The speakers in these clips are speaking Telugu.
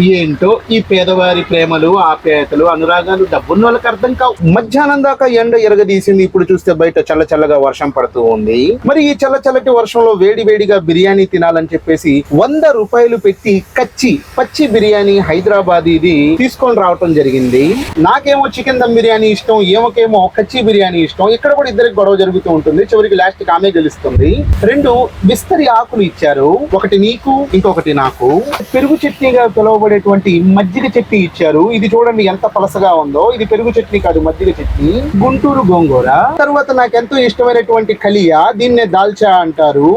ఏంటో ఈ పేదవారి ప్రేమలు ఆప్యాయతలు అనురాగాలు డబ్బున్న వాళ్ళకి అర్థం కావు. మధ్యాహ్నం దాకా ఎండ ఎరగదీసింది. ఇప్పుడు చూస్తే బయట చల్ల చల్లగా వర్షం పడుతూ ఉంది. మరి ఈ చల్ల చల్లటి వర్షంలో వేడి వేడిగా బిర్యానీ తినాలని చెప్పేసి వంద రూపాయలు పెట్టి కచ్చి పచ్చి బిర్యానీ హైదరాబాద్ ఇది తీసుకొని రావటం జరిగింది. నాకేమో చికెన్ దమ్ బిర్యానీ ఇష్టం ఏమోకేమో కచ్చి బిర్యానీ ఇష్టం. ఇక్కడ కూడా ఇద్దరికి గొడవ జరుగుతూ ఉంటుంది. చివరికి లాస్ట్ ఆమె గెలుస్తుంది. రెండు బిస్తరి ఆకులు ఇచ్చారు. ఒకటి నీకు ఇంకొకటి నాకు. పెరుగు చట్నీగా పిలువబడేటువంటి మజ్జిగ చట్నీ ఇచ్చారు. ఇది చూడండి ఎంత పలసగా ఉందో. ఇది పెరుగు చట్నీ కాదు మజ్జిగ చట్నీ. గుంటూరు గోంగూర. తర్వాత నాకు ఎంతో ఇష్టమైనటువంటి కలియా దీన్నే దాల్చా అంటారు.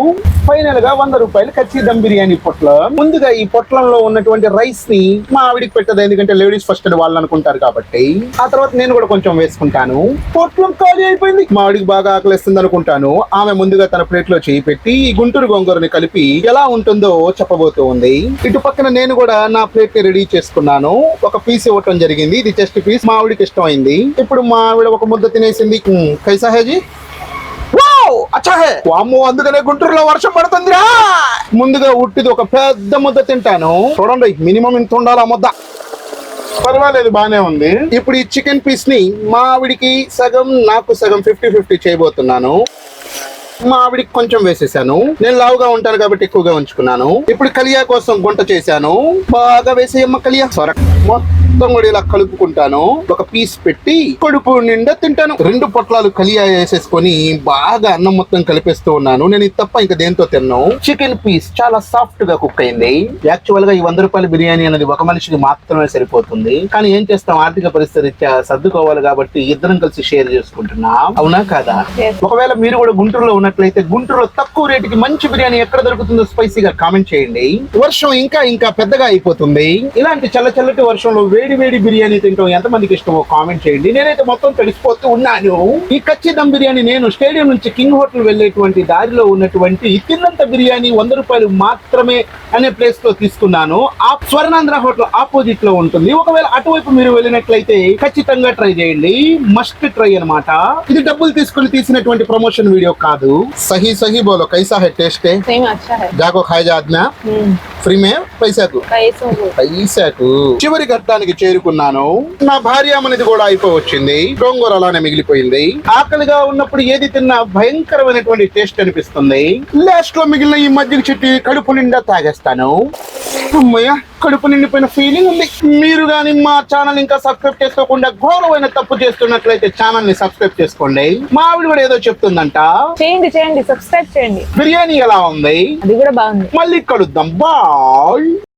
ఫైనల్గా వంద రూపాయలు కచ్చి దమ్ బిర్యానీ పొట్లం. ముందుగా ఈ పొట్లంలో ఉన్నటువంటి రైస్ని మా ఆవిడికి పెట్టదు ఎందుకంటే లేడీస్ ఫస్ట్ వాళ్ళు అనుకుంటారు కాబట్టి. ఆ తర్వాత నేను కూడా కొంచెం వేసుకుంటాను. పొట్లం ఖాళీ అయిపోయింది. మా ఆవిడికి బాగా ఆకలిస్తుంది అనుకుంటాను. ఆమె ముందుగా తన ప్లేట్లో చేయి పెట్టి ఈ గుంటూరు గోంగూరని కలిపి ఎలా ఉంటుందో చెప్పబోతూ ఉంది. ఇటు పక్కన నేను కూడా నా ప్లేట్ని రెడీ చేసుకున్నాను. ఒక పీస్ ఇవ్వటం జరిగింది. ఇది చెస్ట్ పీస్ మా ఆవిడికి ఇష్టమైంది. ఇప్పుడు మా ఆవిడ ఒక ముద్ద తినేసింది. కైసా హేజీ? వావ్ హే. వామ్మో అందుకనే గుంటూరులో వర్షం పడుతుందిరా. ముందుగా ఉట్టిది ఒక పెద్ద ముద్ద తింటాను. చూడండి మినిమం ఇంత ఉండాలి ముద్ద. పర్వాలేదు బానే ఉంది. ఇప్పుడు ఈ చికెన్ పీస్ని మా ఆవిడికి సగం నాకు సగం ఫిఫ్టీ ఫిఫ్టీ చేయబోతున్నాను. మా ఆవిడికి కొంచెం వేసేసాను. నేను లావుగా ఉంటాను కాబట్టి ఎక్కువగా ఉంచుకున్నాను. ఇప్పుడు కలియా కోసం గుంట చేశాను. బాగా వేసేయమ్మ కలియా. సొర. మొత్తం కూడా ఇలా కలుపుకుంటాను. ఒక పీస్ పెట్టి కడుపు నిండా తింటాను. రెండు పొట్లాలు కలియా వేసేసుకొని బాగా అన్నం మొత్తం కలిపేస్తూ ఉన్నాను. నేను ఇది తప్ప ఇంకా దేంతో తిన్నాను చికెన్ పీస్ చాలా సాఫ్ట్గా కుక్ అయింది. యాక్చువల్గా ఈ వంద రూపాయల బిర్యానీ అనేది ఒక మనిషికి మాత్రమే సరిపోతుంది. కానీ ఏం చేస్తాం? ఆర్థిక పరిస్థితి సర్దుకోవాలి కాబట్టి ఇద్దరం కలిసి షేర్ చేసుకుంటున్నాం. అవునా కాదా. ఒకవేళ మీరు కూడా గుంటూరులో ఉన్నట్లయితే గుంటూరులో తక్కువ రేటుకి మంచి బిర్యానీ ఎక్కడ దొరుకుతుందో స్పైసీగా కామెంట్ చేయండి. వర్షం ఇంకా ఇంకా పెద్దగా అయిపోతుంది. ఇలాంటి చల్ల చల్లటి వర్షంలో వేడి వేడి వేడి బిర్యానీ తింటాం. ఎంతమందికి ఇష్టమో కామెంట్ చేయండి. నేనైతే మొత్తం తెలిసిపోతూ ఉన్నాను. ఈ కచ్చి బిర్యానీ నేను స్టేడియం నుంచి కింగ్ హోటల్ వెళ్ళేటువంటి దారిలో ఉన్నటువంటి తిన్నంత బిర్యానీ వంద రూపాయలు మాత్రమే అనే ప్లేస్లో తీసుకున్నాను. ఆ స్వర్ణాంధ్ర హోటల్ ఆపోజిట్లో ఉంటుంది. ఒకవేళ అటువైపు మీరు వెళ్ళినట్లయితే ఖచ్చితంగా ట్రై చేయండి. మస్ట్ ట్రై అనమాట ఇది డబ్బులు తీసుకుని తీసినటువంటి ప్రమోషన్ వీడియో కాదు. సహీ సహీ బోలో. కైసా హై టేస్ట్. జాకో ఖాయ్ జాజ్ఞా ఫ్రీ మే? పైసాకు? పైసాకు. చివరి ఘట్టానికి చేరుకున్నాను. నా భార్య అనేది కూడా అయిపోవచ్చింది. గోంగూర అలానే మిగిలిపోయింది. ఆకలిగా ఉన్నప్పుడు ఏది తిన్నా భయంకరమైనటువంటి టేస్ట్ అనిపిస్తుంది. లాస్ట్లో మిగిలిన ఈ మజ్జిగ చెట్టు కడుపు నిండా తాగేస్తాను. అమ్మయ్య కడుపు నిండిపోయిన ఫీలింగ్ ఉంది. మీరు గాని మా ఛానల్ ఇంకా సబ్స్క్రైబ్ చేసుకోకుండా ఘోరమైన తప్పు చేస్తున్నట్లయితే ఛానల్ని సబ్స్క్రైబ్ చేసుకోండి. మా ఆవిడ కూడా ఏదో చెప్తుందంట. చేయండి చేయండి సబ్స్క్రైబ్ చేయండి. బిర్యానీ ఎలా ఉంది? అది కూడా బాగుంది. మళ్ళీ కలుద్దాం. బాయ్.